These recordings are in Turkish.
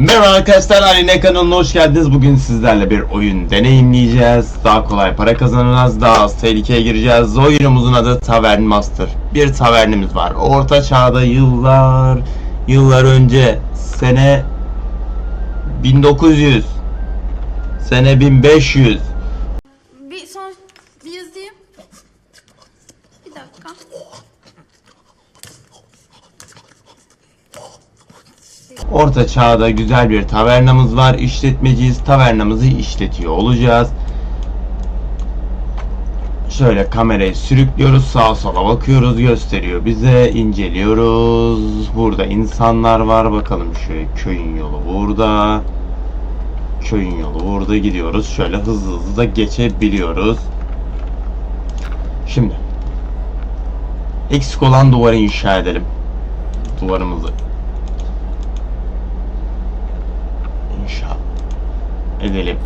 Merhaba arkadaşlar Aline kanalına hoş geldiniz. Bugün sizlerle bir oyun deneyimleyeceğiz. Daha kolay para kazanacağız, daha az tehlikeye gireceğiz. Oyunumuzun adı Tavern Master. Bir tavernimiz var. Orta çağda yıllar, yıllar önce sene 1900, sene 1500. Bir son bir yazayım. Bir dakika. Orta çağda güzel bir tavernamız var. İşletmeciyiz. Tavernamızı işletiyor olacağız. Şöyle kamerayı sürüklüyoruz. Sağa sola bakıyoruz. Gösteriyor bize. inceliyoruz. Burada insanlar var. Bakalım şöyle köyün yolu burada. Köyün yolu burada gidiyoruz. Şöyle hızlı hızlı da geçebiliyoruz. Şimdi eksik olan duvarı inşa edelim. Duvarımızı inşa edelim.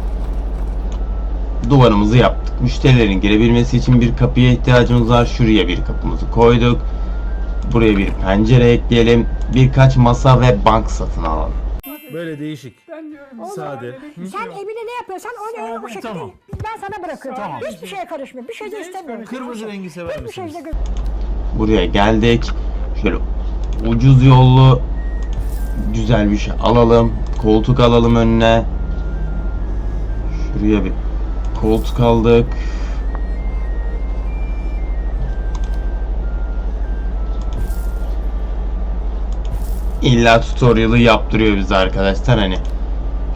Duvarımızı yaptık. Müşterilerin girebilmesi için bir kapıya ihtiyacımız var. Şuraya bir kapımızı koyduk. Buraya bir pencere ekleyelim. Birkaç masa ve bank satın alalım. Böyle değişik. Sade. Sen evine ne yapıyorsan onu öyle o şekilde Tamam. ben sana bırakıyorum. Tamam. Hiçbir şeye karışmıyor. Bir şey de istemiyorum. Kırmızı rengi sever Hiçbir şey misiniz? de Buraya geldik. Şöyle ucuz yollu güzel bir şey alalım. Koltuk alalım önüne. Şuraya bir koltuk aldık. İlla tutorial'ı yaptırıyor bize arkadaşlar hani.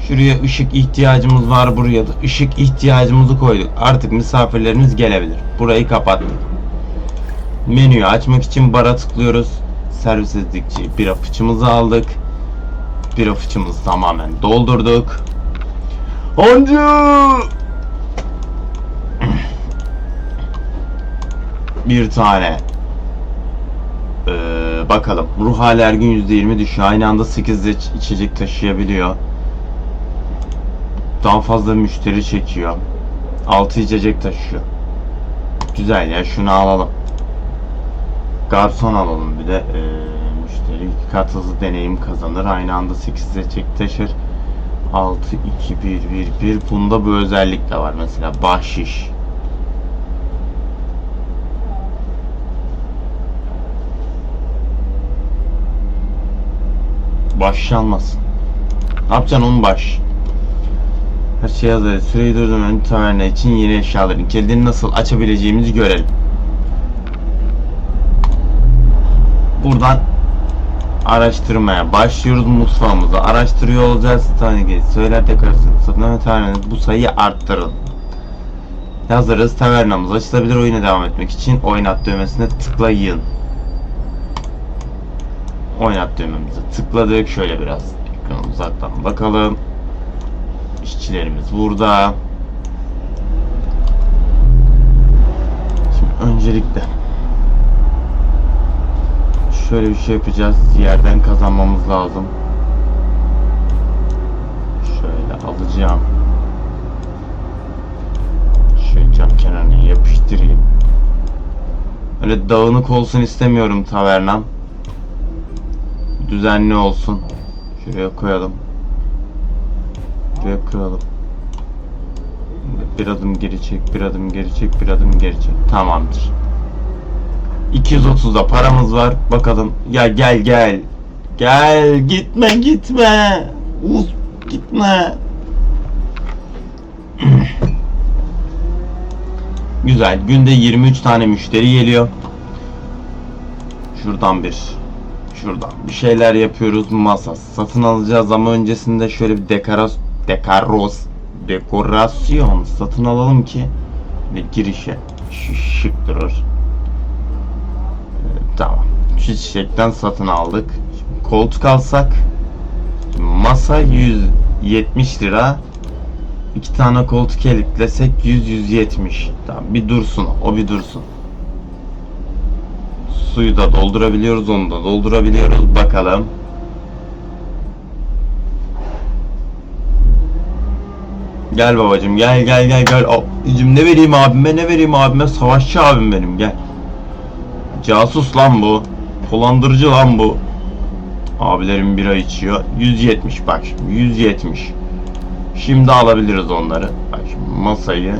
Şuraya ışık ihtiyacımız var. Buraya da ışık ihtiyacımızı koyduk. Artık misafirlerimiz gelebilir. Burayı kapattık. Menüyü açmak için bara tıklıyoruz. Servis edildikçe bira fıçımızı aldık. Bira fıçımızı tamamen doldurduk. Hancı! Bir tane. Ee, bakalım. Ruh hali her gün %20 düşüyor. Aynı anda 8 de iç- içecek taşıyabiliyor. Daha fazla müşteri çekiyor. 6 içecek taşıyor. Güzel ya şunu alalım. Garson alalım bir de müşteri iki kat hızlı deneyim kazanır. Aynı anda 8 seçecek taşır. 6 2 1 1 1 bunda bu özellik de var mesela bahşiş. Bahşiş almasın. Ne yapacaksın onun baş? Her şey hazır. Süreyi durdurmanın taverna için yeni eşyaların kilidini nasıl açabileceğimizi görelim. Buradan araştırmaya başlıyoruz. Mutfağımızı araştırıyor olacağız. Tane söyler dekorasyon satın tavernanız bu sayıyı arttırın. Yazarız tavernamız açılabilir. Oyuna devam etmek için oynat düğmesine tıklayın. Oynat düğmemize tıkladık. Şöyle biraz ekranı uzaktan bakalım. İşçilerimiz burada. Şimdi öncelikle şöyle bir şey yapacağız. Yerden kazanmamız lazım. Şöyle alacağım. Şöyle cam kenarına yapıştırayım. Öyle dağınık olsun istemiyorum tavernam. Düzenli olsun. Şuraya koyalım. Buraya koyalım. Bir adım geri çek, bir adım geri çek, bir adım geri çek. Tamamdır. 230'da paramız var. Bakalım. Ya gel gel. Gel gitme gitme. Uz gitme. Güzel. Günde 23 tane müşteri geliyor. Şuradan bir şuradan bir şeyler yapıyoruz. Masa satın alacağız ama öncesinde şöyle bir dekoras dekoros dekorasyon satın alalım ki bir girişe şık durur. Tamam. Şu çiçekten satın aldık. Şimdi koltuk alsak masa 170 lira. İki tane koltuk eliklesek 100-170. Tamam bir dursun o bir dursun. Suyu da doldurabiliyoruz onu da doldurabiliyoruz bakalım. Gel babacım gel gel gel gel. Abicim ne vereyim abime ne vereyim abime savaşçı abim benim gel. Casus lan bu. Dolandırıcı lan bu. Abilerim bira içiyor. 170 bak şimdi 170. Şimdi alabiliriz onları. Bak şimdi masayı.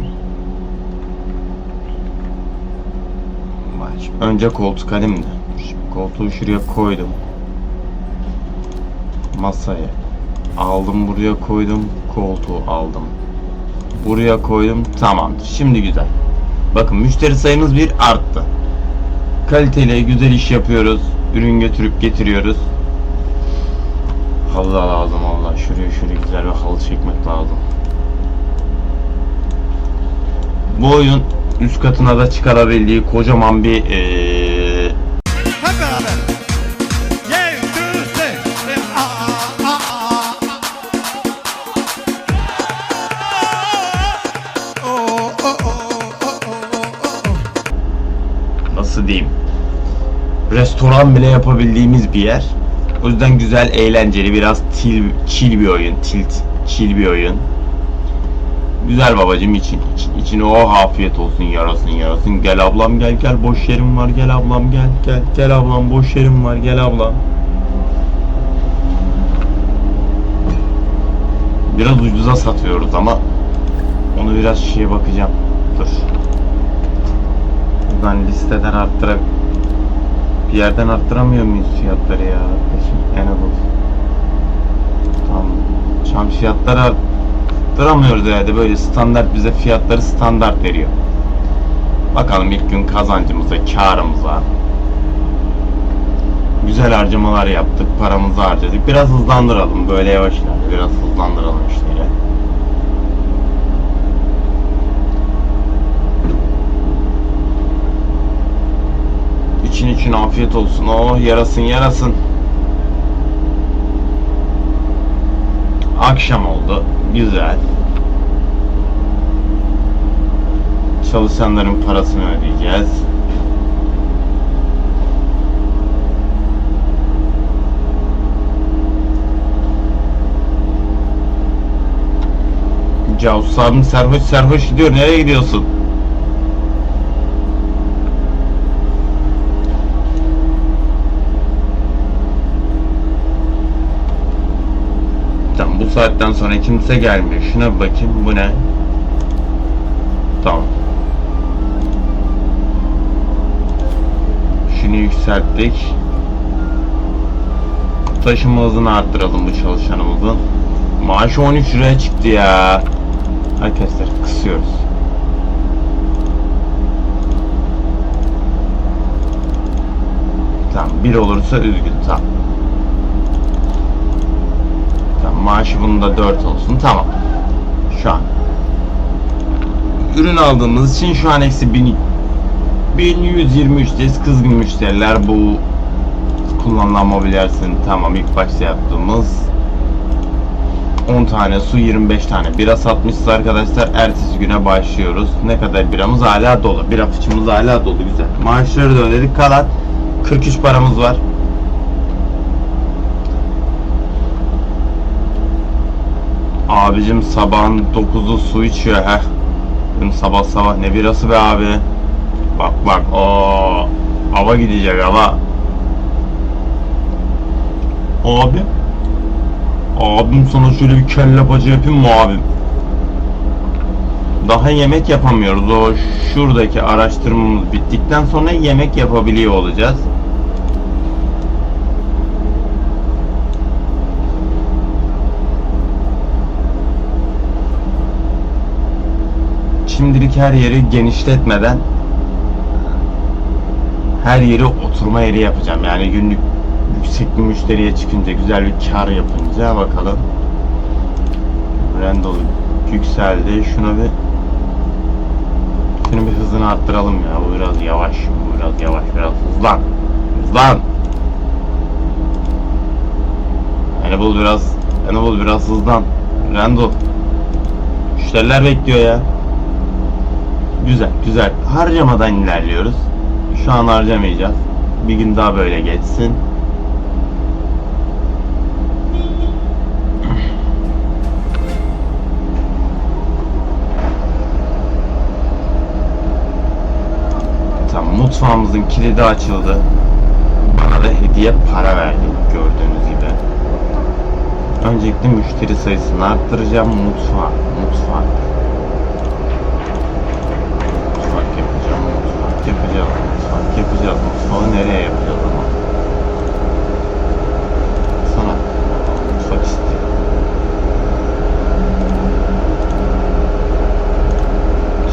Bak şimdi önce koltuk alayım da. Koltuğu şuraya koydum. Masayı aldım buraya koydum. Koltuğu aldım. Buraya koydum. Tamamdır. Şimdi güzel. Bakın müşteri sayımız bir arttı. Kaliteli güzel iş yapıyoruz. Ürün götürüp getiriyoruz. Halı da lazım Allah. Şuraya şuraya güzel bir halı çekmek lazım. Bu oyun üst katına da çıkarabildiği kocaman bir eee restoran bile yapabildiğimiz bir yer. O yüzden güzel, eğlenceli, biraz til, chill bir oyun. Tilt, chill bir oyun. Güzel babacım için. için o afiyet olsun yarasın yarasın. Gel ablam gel gel boş yerim var gel ablam gel gel gel ablam boş yerim var gel ablam. Biraz ucuza satıyoruz ama onu biraz şeye bakacağım. Dur. Buradan listeden arttırarak bir yerden arttıramıyor muyuz fiyatları ya? Anadolu. Tamam. Çam fiyatları arttıramıyoruz herhalde. Böyle standart bize fiyatları standart veriyor. Bakalım ilk gün kazancımıza, karımıza. Güzel harcamalar yaptık, paramızı harcadık. Biraz hızlandıralım, böyle yavaş. Biraz hızlandıralım İçin afiyet olsun. Oh yarasın yarasın. Akşam oldu. Güzel. Çalışanların parasını ödeyeceğiz. Cavus abim serhoş serhoş gidiyor. Nereye gidiyorsun? Saatten sonra kimse gelmiyor. Şuna bir bakayım. Bu ne? Tamam. Şunu yükselttik. Taşıma hızını arttıralım bu çalışanımızın. Maaşı 13 liraya çıktı ya. Arkadaşlar kısıyoruz. Tamam bir olursa üzgün tamam. Tamam maaşı bunun da 4 olsun. Tamam. Şu an. Ürün aldığımız için şu an eksi 1000 1123'teyiz kızgın müşteriler. Bu kullanılan mobilyasını tamam. İlk başta yaptığımız 10 tane su 25 tane bira satmışız arkadaşlar. Ertesi güne başlıyoruz. Ne kadar biramız hala dolu. Bira fıçımız hala dolu. Güzel. Maaşları da ödedik. Kalan 43 paramız var Abicim sabahın 9'u su içiyor heh. Benim sabah sabah ne birası be abi. Bak bak o hava gidecek hava. Abi. Abim sana şöyle bir kelle paça yapayım mı abim? Daha yemek yapamıyoruz. O şuradaki araştırmamız bittikten sonra yemek yapabiliyor olacağız. Şimdilik her yeri genişletmeden her yeri oturma yeri yapacağım. Yani günlük yüksek bir müşteriye çıkınca güzel bir kar yapınca bakalım. Randall yükseldi. Şuna bir şunu bir hızını arttıralım ya. Bu biraz yavaş. Bu biraz yavaş. Biraz hızlan. Hızlan. Hannibal biraz Hannibal biraz hızlan. Randall. Müşteriler bekliyor ya. Güzel, güzel. Harcamadan ilerliyoruz. Şu an harcamayacağız. Bir gün daha böyle geçsin. Tamam, mutfağımızın kilidi açıldı. Bana da hediye para verdi gördüğünüz gibi. Öncelikle müşteri sayısını arttıracağım. Mutfak, mutfak. Mutfak yapacağım, mutfak yapacağız, mutfak yapacağız. Mutfağı nereye yapacağız ama? Sana mutfak istiyorum.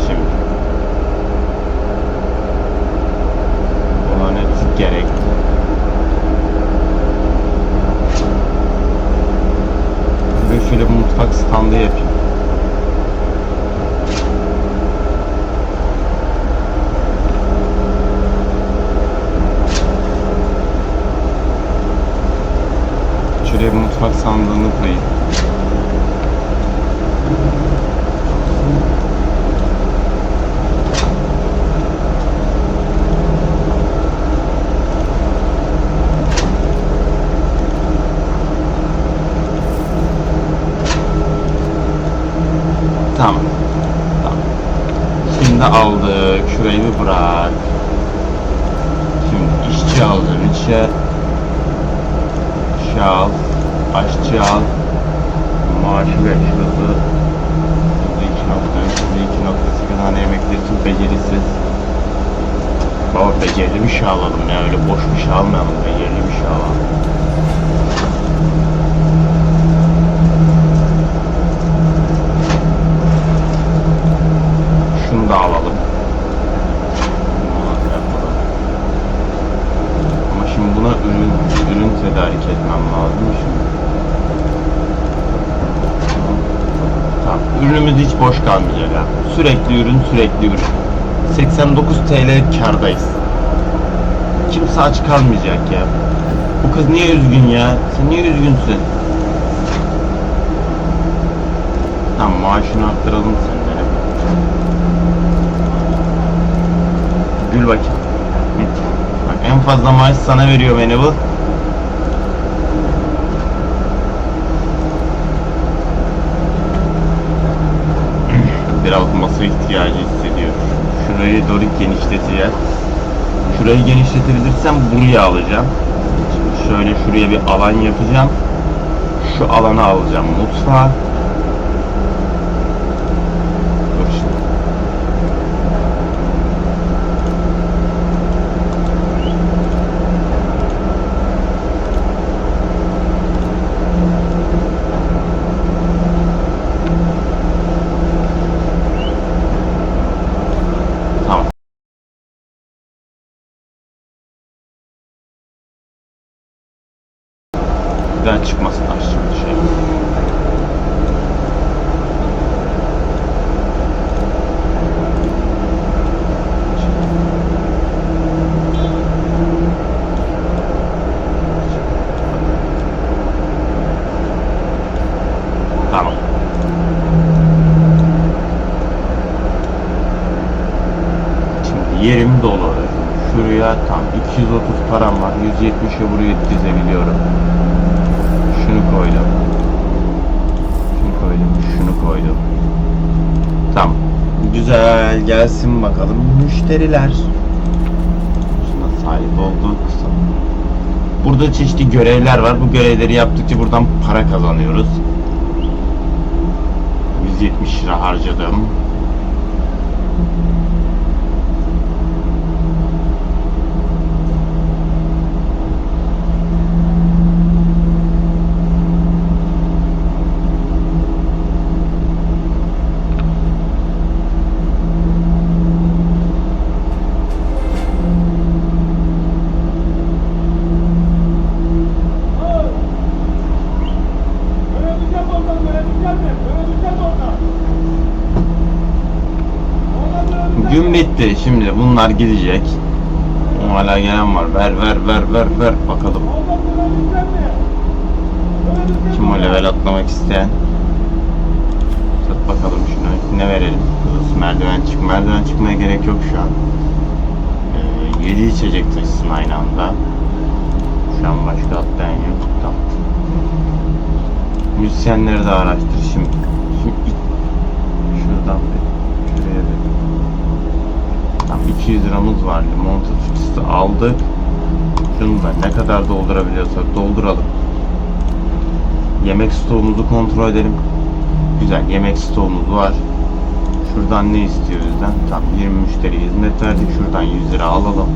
Şimdi. Bunların hepsi gerekli. Ben şöyle bir mutfak standı yapayım. Şuraya bir mutfak sandığını koyayım. Tamam. Tamam. Şimdi aldık. Şurayı bir bırak. Şimdi işçi alacağım. İşe işe al. Aşçı al. Maaşı ver şurası. Şimdi iki nokta. Şimdi iki nokta. Sekiz tane emekli için becerisiz. Baba becerili bir şey alalım ya. Öyle boş bir şey almayalım. Becerili bir şey alalım. Şunu da alalım. Ama şimdi buna ürün ürün tedarik etmem lazım şimdi. Tamam. Ürünümüz hiç boş kalmayacak ha. Sürekli ürün, sürekli ürün. 89 TL kardayız. Kimse aç kalmayacak ya. Bu kız niye üzgün ya? Sen niye üzgünsün? Tamam maaşını arttıralım senden. Gül bakayım. Bak en fazla maaş sana veriyor beni bu. Biraz masa ihtiyacı hissediyor. Şurayı doğru genişleteceğiz. Şurayı genişletebilirsem buraya alacağım. Şöyle şuraya bir alan yapacağım. Şu alanı alacağım mutfağa. Dur şimdi. Tamam. Bir daha çıkmasın aşçı şey. Tamam. Şimdi yerim dolu. Şuraya tam 230 param var. 170'i buraya dizebiliyorum. Şunu koydum. Şunu koydum. Şunu koydum. Tamam. Gelsin bakalım müşteriler. Şuna sahip olduk. Burada çeşitli görevler var. Bu görevleri yaptıkça buradan para kazanıyoruz. 170 lira harcadım. Bitti. Şimdi bunlar gidecek. Hala gelen var. Ver ver ver ver ver bakalım. Kim o level atlamak isteyen? Tut bakalım şunu. Ne verelim? Merdiven çık. Merdiven çıkmaya gerek yok şu an. Ee, 7 içecek taşısın aynı anda. Şu an başka atlayan yok. Tamam. Müzisyenleri de araştır şimdi. Şimdi şuradan bir şuraya bir. Tam 200 liramız var. Limonata fıçısı aldık. Şunu da ne kadar doldurabiliyorsak dolduralım. Yemek stoğumuzu kontrol edelim. Güzel yemek stoğumuz var. Şuradan ne istiyor bizden? Tam 20 müşteriye hizmet verdik. Şuradan 100 lira alalım.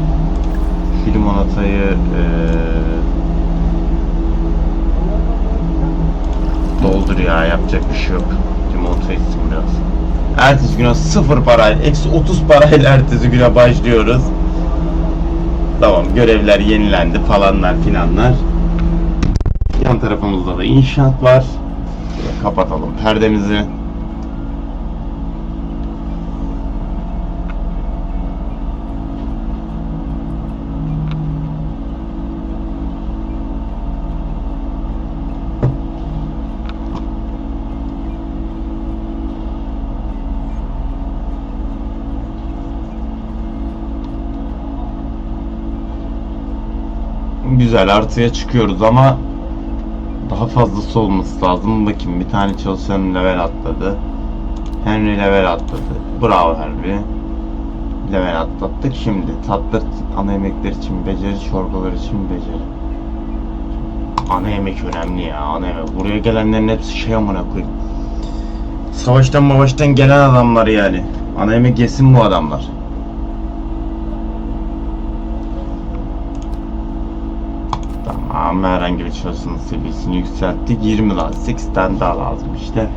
Şu limonatayı eee doldur ya yapacak bir şey yok. Limonata içsin biraz. Ertesi güne sıfır parayla, eksi 30 parayla ertesi güne başlıyoruz. Tamam görevler yenilendi falanlar filanlar. Yan tarafımızda da inşaat var. Kapatalım perdemizi. Güzel artıya çıkıyoruz ama daha fazlası olması lazım. Bakayım bir tane çalışan level atladı. Henry level atladı. Bravo Henry. Level atlattık. Şimdi tatlı ana yemekler için beceri, çorbalar için beceri. Ana yemek önemli ya. Ana yemek. Buraya gelenlerin hepsi şey amına koyayım. Savaştan mavaştan gelen adamlar yani. Ana yemek yesin bu adamlar. Tamam herhangi bir çalışanın seviyesini yükselttik. 20 lazım. 8 tane daha lazım işte.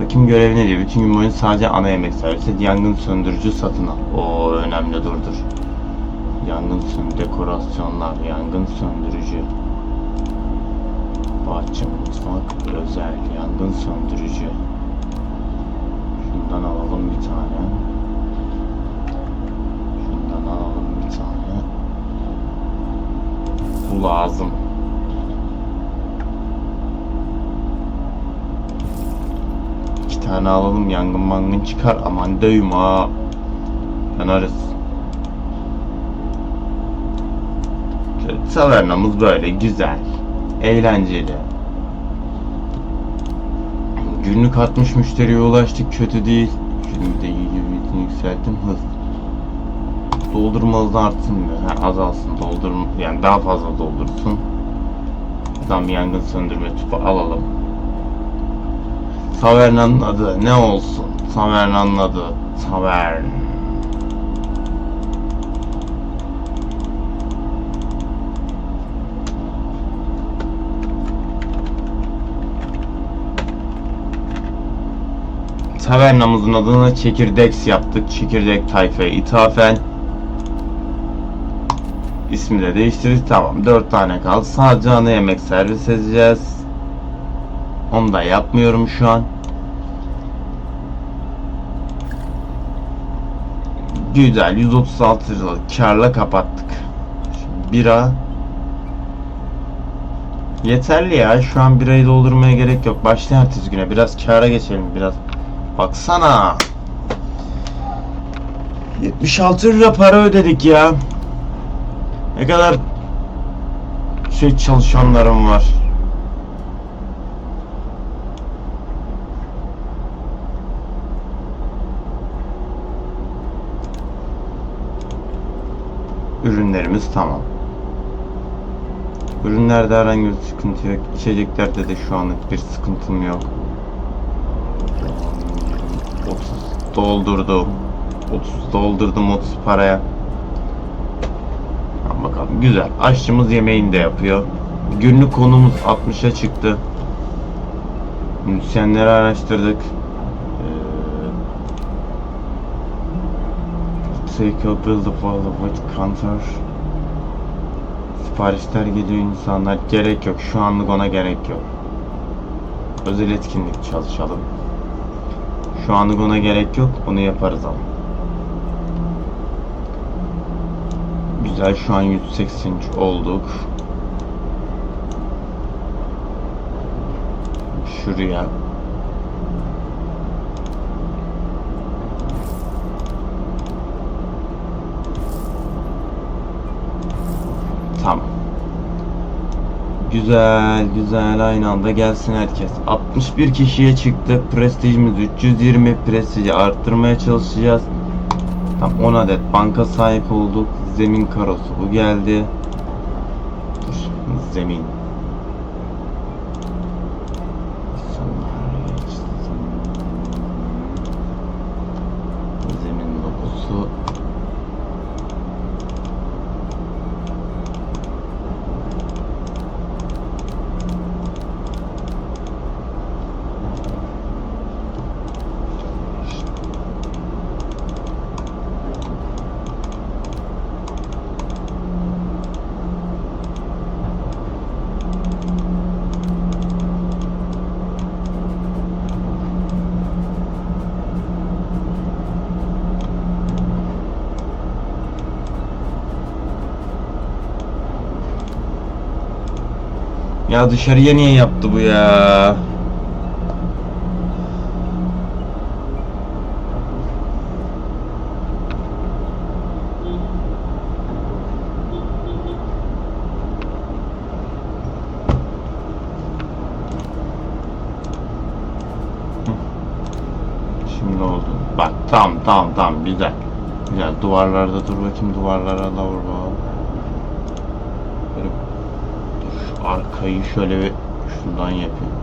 Bakayım görev ne diyor? Bütün gün boyunca sadece ana yemek servisi. Yangın söndürücü satın al. O önemli dur dur. Yangın söndürücü dekorasyonlar, yangın söndürücü. Bahçe mutfak özel yangın söndürücü. Şundan alalım bir tane. Şundan alalım bir tane. Bu lazım. İki tane alalım yangın mangın çıkar aman dövüm ha. Yanarız. Tavernamız böyle güzel. Eğlenceli. Günlük 60 müşteriye ulaştık kötü değil. Şimdi de iyi yükselttim hız. Doldurma hızı artsın? Ha, azalsın doldurma yani daha fazla doldursun. Tam yangın söndürme tüpü alalım. Tavernanın adı ne olsun? Tavernanın adı Tavern. Tavernamızın adını Çekirdeks yaptık. Çekirdek tayfaya ithafen. İsmi de değiştirdik. Tamam. 4 tane kaldı. Sadece ana yemek servis edeceğiz. Onu da yapmıyorum şu an. Güzel. 136 liralık karla kapattık. Şimdi bira Yeterli ya. Şu an birayı doldurmaya gerek yok. Başla ertesi güne. Biraz kâra geçelim. Biraz. Baksana. 76 lira para ödedik ya. Ne kadar şey çalışanlarım var. Ürünlerimiz tamam. Ürünlerde herhangi bir sıkıntı yok. İçeceklerde de şu anlık bir sıkıntım yok. 30 doldurdum. 30 doldurdum 30 paraya. Güzel. Aşçımız yemeğini de yapıyor. Günlük konumuz 60'a çıktı. Müzisyenleri araştırdık. Ee, Take a build of all of what counter. Siparişler geliyor insanlar. Gerek yok. Şu anlık ona gerek yok. Özel etkinlik çalışalım. Şu anlık ona gerek yok. Onu yaparız ama. Güzel şu an 183 olduk. Şuraya. Tamam. Güzel güzel aynı anda gelsin herkes. 61 kişiye çıktı. Prestijimiz 320. Prestiji arttırmaya çalışacağız. Tam 10 adet banka sahip olduk. Zemin karosu bu geldi. Dur, zemin. Ya dışarıya niye yaptı bu ya? Şimdi oldu. Bak tam tam tam güzel. Güzel duvarlarda dur bakayım duvarlara da vur bakalım. Böyle dur şu arkayı şöyle bir şundan yapayım.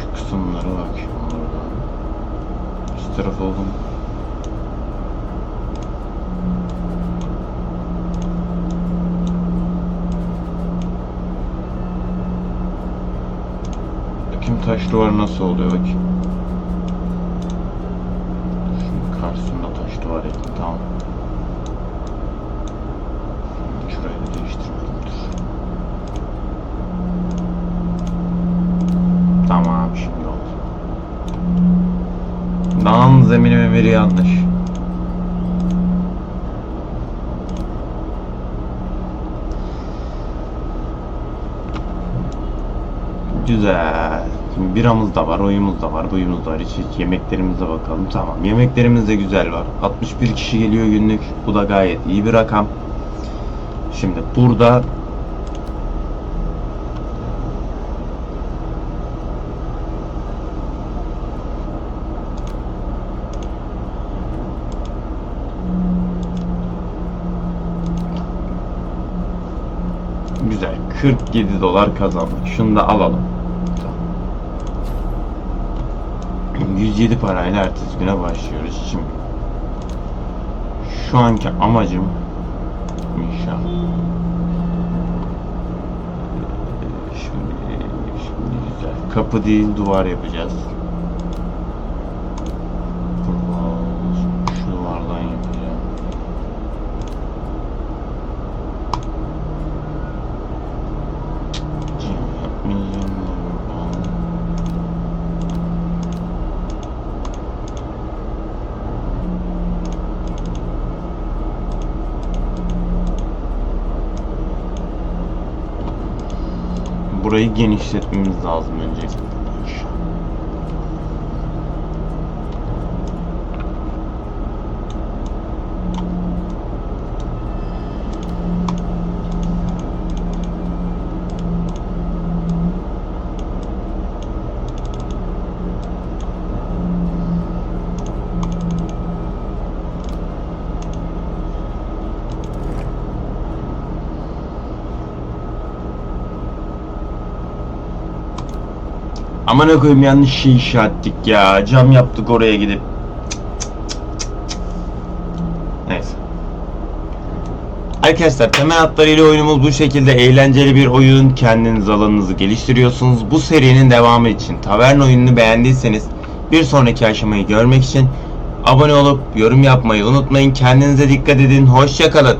Şu kısımları bak şunlardan. Üst taraf oldu? Bakayım taş duvar nasıl oluyor bakayım. Şimdi karşısında taş duvar ettim tamam. Şurayı da değiştirmedim dur. Tamam şimdi oldu. Dağın zeminime biri yanlış. Güzel. Şimdi biramız da var, oyumuz da var, buyumuz da var. Hiç, hiç yemeklerimize bakalım. Tamam. Yemeklerimiz de güzel var. 61 kişi geliyor günlük. Bu da gayet iyi bir rakam. Şimdi burada Güzel. 47 dolar kazandık. Şunu da alalım. Tamam. 107 parayla ertesi güne başlıyoruz şimdi. Şu anki amacım inşallah. Şimdi, şimdi güzel. Kapı değil duvar yapacağız. Şu duvardan yapacağım. Cim yapmayacağım da buradan. Burayı genişletmemiz lazım öncelikle. Aman koyayım yanlış şey inşa ettik ya. Cam yaptık oraya gidip. Neyse. Arkadaşlar temel hatlarıyla oyunumuz bu şekilde eğlenceli bir oyun. Kendiniz alanınızı geliştiriyorsunuz. Bu serinin devamı için tavern oyununu beğendiyseniz bir sonraki aşamayı görmek için abone olup yorum yapmayı unutmayın. Kendinize dikkat edin. Hoşçakalın.